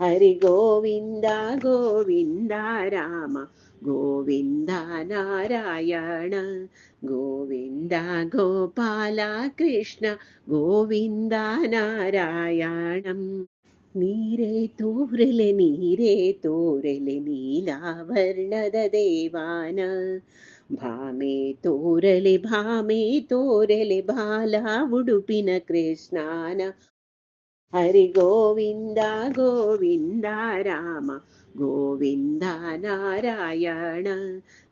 ಹರಿ ಗೋವಿಂದ ಗೋವಿಂದ ರಾಮ ಗೋವಿಂದ ನಾರಾಯಣ ಗೋವಿಂದ ಗೋಪಾಲ ಕೃಷ್ಣ ಗೋವಿಂದ ನಾರಾಯಣಂ ನೀರೇ ತೋರಲೆ ನೀರೇ ತೋರಲೆ ನೀಲಾವರ್ಣದ ದೇವಾನ ಭಾಮೆ ತೋರಲೆ ಭಾಮೆ ತೋರಲೆ ಬಾಲ ಉಡುಪಿನ ಕೃಷ್ಣಾನ ಹರಿ ಗೋವಿಂದ ಗೋವಿಂದ ರಾಮ, ಗೋವಿಂದ ನಾರಾಯಣ,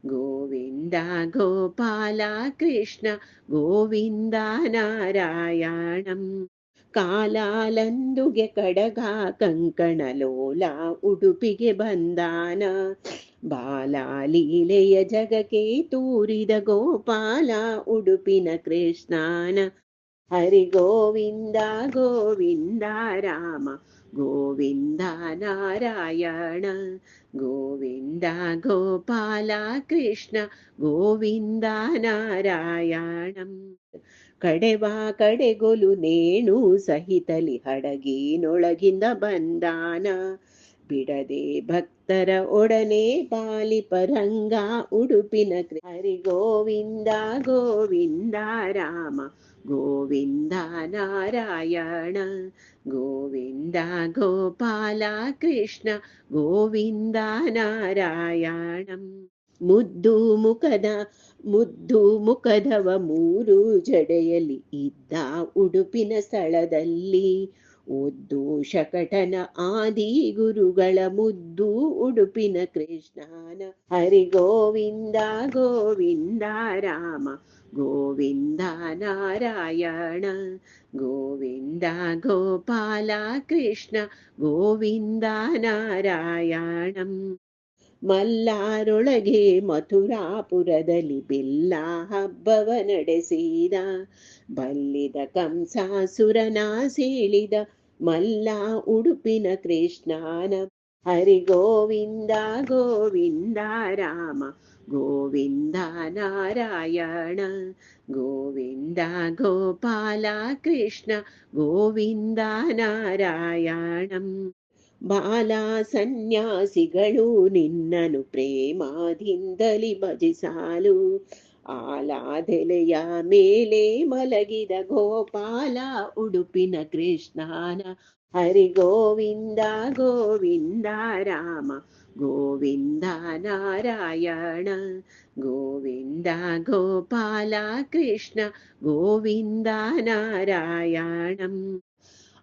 ಗೋವಿಂದ ಗೋಪಾಲ ಕೃಷ್ಣ, ಗೋವಿಂದ ನಾರಾಯಣಂ. ಕಾಲಾಲಂದುಗೆ ಕಡಗ, ಕಂಕಣ ಲೋಲ, ಉಡುಪಿಗೆ ಬಂದಾನ. ಬಾಲಾಲೀಲೆಯ ಜಗಕ್ಕೆ ತೂರಿದ ಗೋಪಾಲ, ಉಡುಪಿನ ಕೃಷ್ಣಾನ. ಹರಿ ಗೋವಿಂದ ಗೋವಿಂದ ರಾಮ, ಗೋವಿಂದ ನಾರಾಯಣ, ಗೋವಿಂದ ಗೋಪಾಲ ಕೃಷ್ಣ, ಗೋವಿಂದ ನಾರಾಯಣಂ. ಕಡೆವಾ ಕಡೆಗೊಲು ನೇಣು ಸಹಿತಲಿ ಹಡಗಿನೊಳಗಿಂದ ಬಂದಾನ. ಬಿಡದೆ ಭಕ್ತರ ಒಡನೆ ಪಾಲಿಪರಂಗ ಉಡುಪಿನ ಹರಿ ಗೋವಿಂದ ಗೋವಿಂದ ರಾಮ, ಗೋವಿಂದ ನಾರಾಯಣ, ಗೋವಿಂದ ಗೋಪಾಲ ಕೃಷ್ಣ, ಗೋವಿಂದ ನಾರಾಯಣಂ. ಮುದ್ದು ಮುಖದ, ಮುದ್ದು ಮುಖದವ ಮೂರು ಜಡೆಯಲ್ಲಿ ಇದ್ದ ಉಡುಪಿನ ಸ್ಥಳದಲ್ಲಿ ಒದ್ದು ಶಕಟನ ಆದಿ ಗುರುಗಳ ಮುದ್ದು ಉಡುಪಿನ ಕೃಷ್ಣನ ಹರಿ ಗೋವಿಂದ ಗೋವಿಂದ ರಾಮ ಗೋವಿಂದ ನಾರಾಯಣ ಗೋವಿಂದ ಗೋಪಾಲ ಕೃಷ್ಣ ಗೋವಿಂದ ನಾರಾಯಣಂ. ಮಲ್ಲಾರೊಳಗೆ ಮಥುರಾಪುರದಲ್ಲಿ ಬಿಲ್ಲ ಹಬ್ಬವ ನಡೆಸಿದ. ಬಲ್ಲಿದ ಕಂಸಾಸುರನ ಸೀಳಿದ ಮಲ್ಲ ಉಡುಪಿನ ಕೃಷ್ಣನ. ಹರಿ ಗೋವಿಂದ ಗೋವಿಂದ ರಾಮ, ಗೋವಿಂದ ನಾರಾಯಣ, ಗೋವಿಂದ ಗೋಪಾಲ ಕೃಷ್ಣ, ಗೋವಿಂದ ನಾರಾಯಣಂ. ಬಾಲ ಸನ್ಯಾಸಿಗಳು ನಿನ್ನನು ಪ್ರೇಮಾದಿಂದಲಿ ಭಜಿಸಾಲು. ಆಲಾದೆಲೆಯ ಮೇಲೆ ಮಲಗಿದ ಗೋಪಾಲ, ಉಡುಪಿನ ಕೃಷ್ಣನ ಹರಿ ಗೋವಿಂದ ಗೋವಿಂದ ರಾಮ, ಗೋವಿಂದ ನಾರಾಯಣ, ಗೋವಿಂದ ಗೋಪಾಲ ಕೃಷ್ಣ, ಗೋವಿಂದ ನಾರಾಯಣಂ.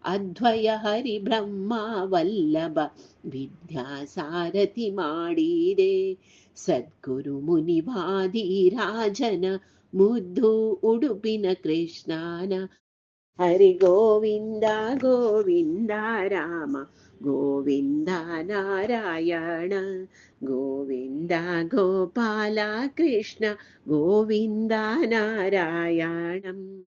ಅದ್ವಯ ಹರಿ ಬ್ರಹ್ಮ ವಲ್ಲಭ, ವಿದ್ಯಾಸಾರಥಿ ಮಾಡಿದೆ. ಸದ್ಗುರು ಮುನಿವಾದಿರಾಜನ ಮುದ್ದು ಉಡುಪಿನ ಕೃಷ್ಣನ. ಹರಿ ಗೋವಿಂದ ಗೋವಿಂದ ರಾಮ, ಗೋವಿಂದ ನಾರಾಯಣ, ಗೋವಿಂದ ಗೋಪಾಲ ಕೃಷ್ಣ, ಗೋವಿಂದ ನಾರಾಯಣಂ.